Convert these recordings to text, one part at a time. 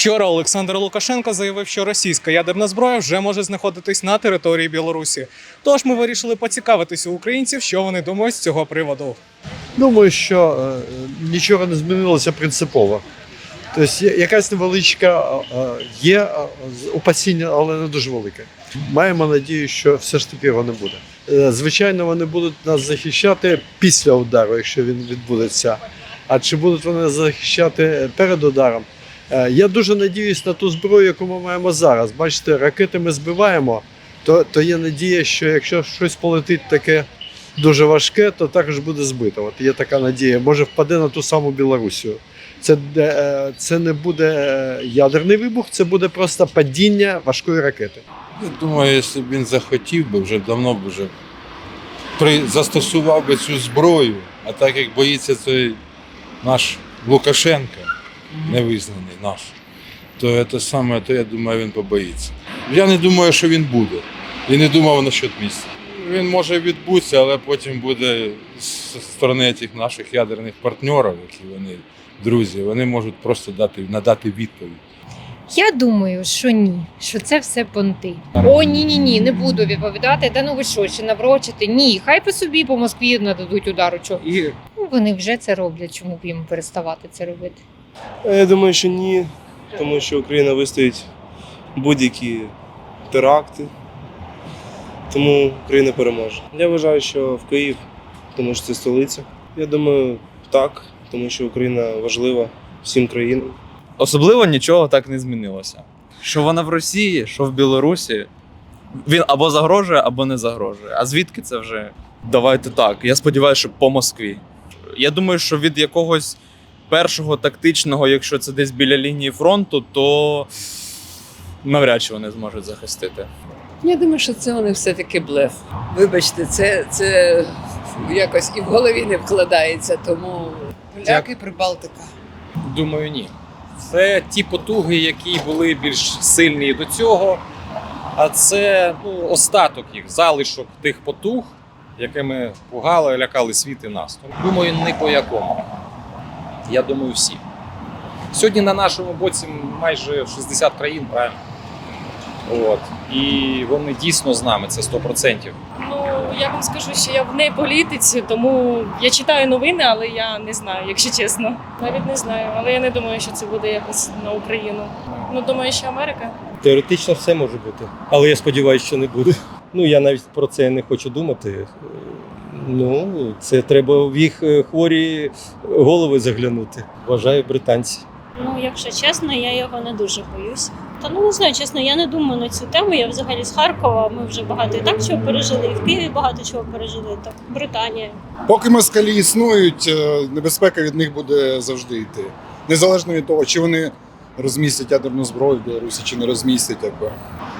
Вчора Олександр Лукашенко заявив, що російська ядерна зброя вже може знаходитись на території Білорусі. Тож ми вирішили поцікавитися у українців, що вони думають з цього приводу. Думаю, що е, нічого не змінилося принципово. Тобто якась невеличка е, є е, з- опасіння, але не дуже велике. Маємо надію, що все ж таки його не буде. Е, Звичайно, вони будуть нас захищати після удару, якщо він відбудеться. А чи будуть вони захищати перед ударом? Е, Я дуже надіюсь на ту зброю, яку ми маємо зараз. Бачите, ракети ми збиваємо, то, то є надія, що якщо щось полетить таке дуже важке, то також буде збито. От є така надія. Може впаде на ту саму Білорусію. Це, е, це не буде е, ядерний вибух, це буде просто падіння важкої ракети. Я думаю, якщо б він захотів би, вже давно б вже при, застосував би цю зброю, а так як боїться цей наш Лукашенко, невизнаний наш, то це саме, то я думаю, він побоїться. Я не думаю, що він буде. І не думав насчет місця. Він може відбутися, але потім буде з сторони цих наших ядерних партнерів, які вони друзі, вони можуть просто дати, надати відповідь. Я думаю, що ні, що це все понти. О, ні, ні, ні, не буду відповідати. Та ну ви що, чи наврочите? Ні, хай по собі по Москві нададуть удару. Чого? І Ну, вони вже це роблять, чому б їм переставати це робити? Е, Я думаю, що ні, тому що Україна вистоїть будь-які теракти. Тому Україна переможе. Я вважаю, що в Київ, тому що це столиця. Я думаю, так, тому що Україна важлива всім країнам. особливо нічого так не змінилося. Що вона в Росії, що в Білорусі, він або загрожує, або не загрожує. А звідки це вже? Давайте так. Я сподіваюся, що по Москві. Я думаю, що від якогось першого тактичного, якщо це десь біля лінії фронту, то навряд чи вони зможуть захистити. Я думаю, що це вони все-таки блеф. Вибачте, це, це якось і в голові не вкладається, тому поляки Прибалтика. Думаю, ні. Це ті потуги, які були більш сильні до цього. А це ну, остаток їх, залишок тих потуг, якими пугали, лякали світ і нас. Думаю, не по якому. Я думаю, всі. Сьогодні на нашому боці майже 60 країн, правильно? От. І вони дійсно з нами, це 100%. Ну, я вам скажу, що я в не політиці, тому я читаю новини, але я не знаю, якщо чесно. Навіть не знаю, але я не думаю, що це буде якось на Україну. Ну, думаю, що Америка. Теоретично все може бути, але я сподіваюся, що не буде. Ну я навіть про це не хочу думати. Ну, це треба в їх е, хворі голови заглянути. Вважаю британці. Ну, якщо чесно, я його не дуже боюсь. Та ну не знаю, чесно, я не думаю на цю тему. Я взагалі з Харкова. Ми вже багато і так чого пережили, і в Києві багато чого пережили. Так, Британія. Поки москалі існують, е, небезпека від них буде завжди йти. Незалежно від того, чи вони розмістять ядерну зброю в Білорусі, чи не розмістять. Якби.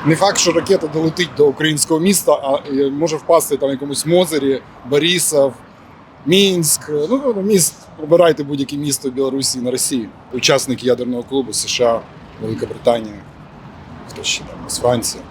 Не факт, що ракета долетить до українського міста, а е, може впасти там якомусь Мозері, Борисов, Мінськ. Ну, міст, обирайте будь-яке місто в Білорусі на Росії. Учасники ядерного клубу США, Велика Британія, хто ще там з Франції.